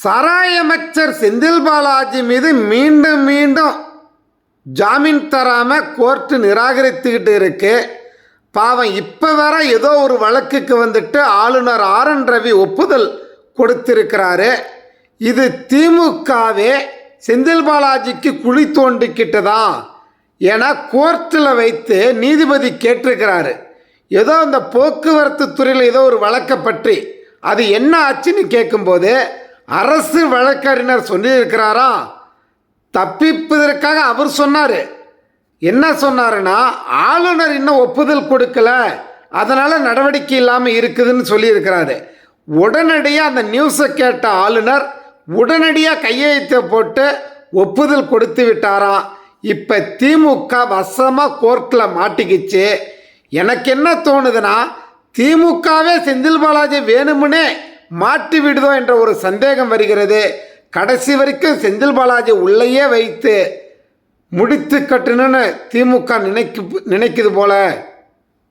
சாராய அமைச்சர் செந்தில் பாலாஜி மீது மீண்டும் மீண்டும் ஜாமீன் தராமல் கோர்ட்டு நிராகரித்துக்கிட்டு இருக்கு. பாவம் இப்போ வர ஏதோ ஒரு வழக்குக்கு வந்துட்டு ஆளுநர் ஆர் என் ரவி ஒப்புதல் கொடுத்திருக்கிறாரு. இது திமுகவே செந்தில் பாலாஜிக்கு குழி தோண்டிக்கிட்டு என கோர்ட்டில் வைத்து நீதிபதி கேட்டிருக்கிறாரு. ஏதோ அந்த போக்குவரத்து துறையில் ஏதோ ஒரு வழக்கை பற்றி. அது என்ன ஆச்சுன்னு கேட்கும்போது அரசு வழக்கறிஞர் சொல்லியிருக்கிறாரா? தப்பிப்பதற்காக அவர் சொன்னார். என்ன சொன்னாருன்னா ஆளுநர் இன்னும் ஒப்புதல் கொடுக்கல. அதனால் நடவடிக்கை இல்லாமல் இருக்குதுன்னு சொல்லியிருக்கிறாரு. உடனடியாக அந்த நியூஸை கேட்ட ஆளுநர் உடனடியாக கையெழுத்தை போட்டு ஒப்புதல் கொடுத்து விட்டாராம் இப்போ திமுக வசமாக கோர்ட்டில் மாட்டிக்கிச்சு. எனக்கு என்ன தோணுதுன்னா திமுகவே செந்தில் பாலாஜி வேணுமுனே மாட்டி விடுதோ என்ற ஒரு சந்தேகம் வருகிறது. கடைசி வரைக்கும் செந்தில் பாலாஜி உள்ளேயே வைத்து முடித்து கட்டணும்னு திமுக நினைக்கு நினைக்குது போல.